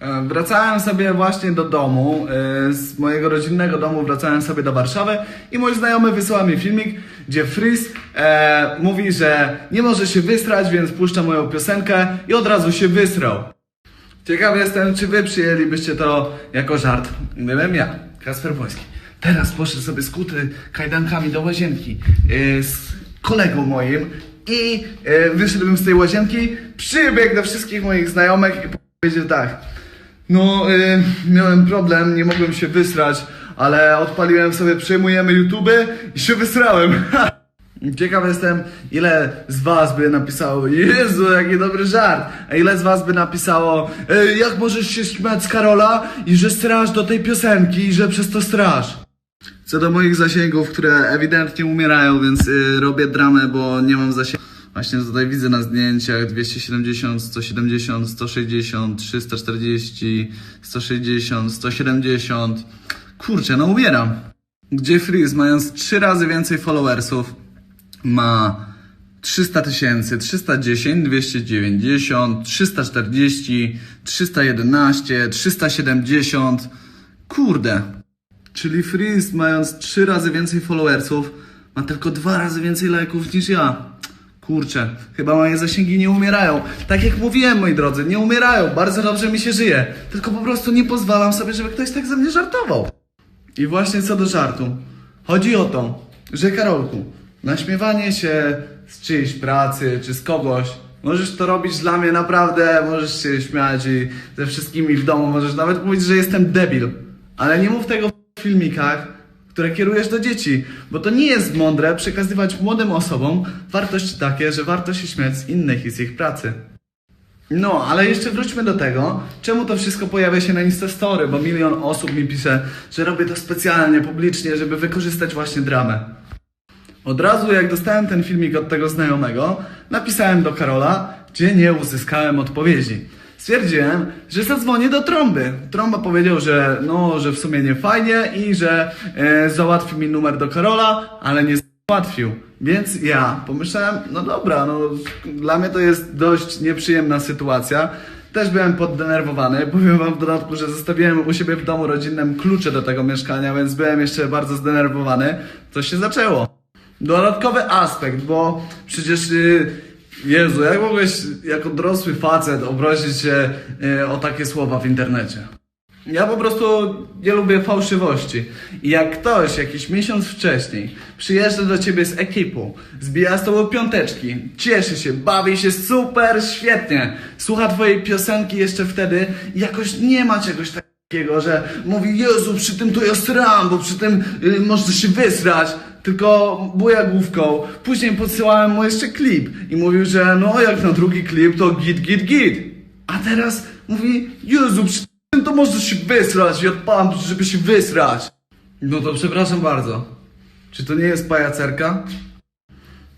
E, Wracałem sobie właśnie do domu, e, z mojego rodzinnego domu wracałem sobie do Warszawy i mój znajomy wysłał mi filmik, gdzie Frizz e, mówi, że nie może się wystrać, więc puszcza moją piosenkę i od razu się wysrał. Ciekaw jestem, czy wy przyjęlibyście to jako żart, gdybym ja, Kasper Błoński. Teraz poszedł sobie skuty kajdankami do łazienki e, z kolegą moim i e, wyszedłbym z tej łazienki, przybiegł do wszystkich moich znajomych i powiedział tak. No, e, miałem problem, nie mogłem się wysrać, ale odpaliłem sobie, przejmujemy YouTube i się wysrałem. Ciekaw jestem, ile z was by napisało, Jezu, jaki dobry żart, a ile z was by napisało, e, jak możesz się śmiać z Karola i że strasz do tej piosenki i że przez to strasz. Co do moich zasięgów, które ewidentnie umierają, więc y, robię dramę, bo nie mam zasięgu. Właśnie tutaj widzę na zdjęciach 270, 170, 160, 340, 160, 170. Kurczę, no umieram. Gdzie Freeze, mając 3 razy więcej followersów, ma 300 tysięcy, 310, 290, 340, 311, 370. Kurde. Czyli Freeze, mając 3 razy więcej followersów, ma tylko dwa razy więcej lajków niż ja. Kurczę, chyba moje zasięgi nie umierają. Tak jak mówiłem, moi drodzy, nie umierają. Bardzo dobrze mi się żyje. Tylko po prostu nie pozwalam sobie, żeby ktoś tak ze mnie żartował. I właśnie co do żartu. Chodzi o to, że Karolku, naśmiewanie się z czyjejś pracy czy z kogoś, możesz to robić dla mnie naprawdę, możesz się śmiać i ze wszystkimi w domu, możesz nawet mówić, że jestem debil. Ale nie mów tego w filmikach, które kierujesz do dzieci, bo to nie jest mądre przekazywać młodym osobom wartości takie, że warto się śmiać z innych i z ich pracy. No, ale jeszcze wróćmy do tego, czemu to wszystko pojawia się na Instastory, bo milion osób mi pisze, że robię to specjalnie, publicznie, żeby wykorzystać właśnie dramę. Od razu jak dostałem ten filmik od tego znajomego, napisałem do Karola, gdzie nie uzyskałem odpowiedzi. Stwierdziłem, że zadzwonię do trąby. Trąba powiedział, że no, że w sumie nie fajnie i że e, załatwi mi numer do Karola, ale nie załatwił. Więc ja pomyślałem, no dobra, no dla mnie to jest dość nieprzyjemna sytuacja. Też byłem poddenerwowany. Powiem wam w dodatku, że zostawiłem u siebie w domu rodzinnym klucze do tego mieszkania, więc byłem jeszcze bardzo zdenerwowany. Co się zaczęło. Dodatkowy aspekt, bo przecież y, Jezu, jak mogłeś jako dorosły facet obrazić się y, o takie słowa w internecie? Ja po prostu nie lubię fałszywości. I jak ktoś jakiś miesiąc wcześniej przyjeżdża do ciebie z ekipą, zbija z tobą piąteczki, cieszy się, bawi się super, świetnie, słucha twojej piosenki jeszcze wtedy i jakoś nie ma czegoś takiego, że mówi Jezu, przy tym to ja sram, bo przy tym y, można się wysrać, tylko buja główką. Później podsyłałem mu jeszcze klip i mówił, że no jak na drugi klip to git, git, git. A teraz mówi, Jezu, przy tym to można się wysrać i odpalam, żeby się wysrać. No to przepraszam bardzo. Czy to nie jest pajacerka?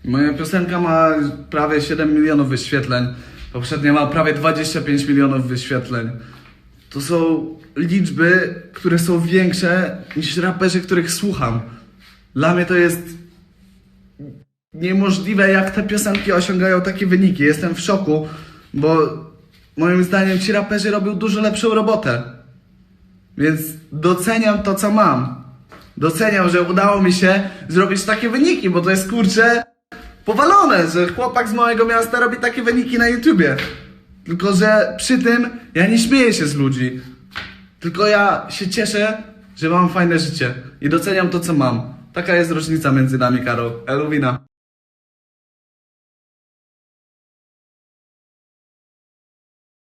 Moja piosenka ma prawie 7 milionów wyświetleń. Poprzednia ma prawie 25 milionów wyświetleń. To są liczby, które są większe niż raperzy, których słucham. Dla mnie to jest niemożliwe, jak te piosenki osiągają takie wyniki. Jestem w szoku, bo moim zdaniem ci raperzy robią dużo lepszą robotę. Więc doceniam to, co mam. Doceniam, że udało mi się zrobić takie wyniki, bo to jest kurczę powalone, że chłopak z małego miasta robi takie wyniki na YouTubie. Tylko, że przy tym ja nie śmieję się z ludzi. Tylko ja się cieszę, że mam fajne życie i doceniam to, co mam. Taka jest różnica między nami, Karol. Eluwina.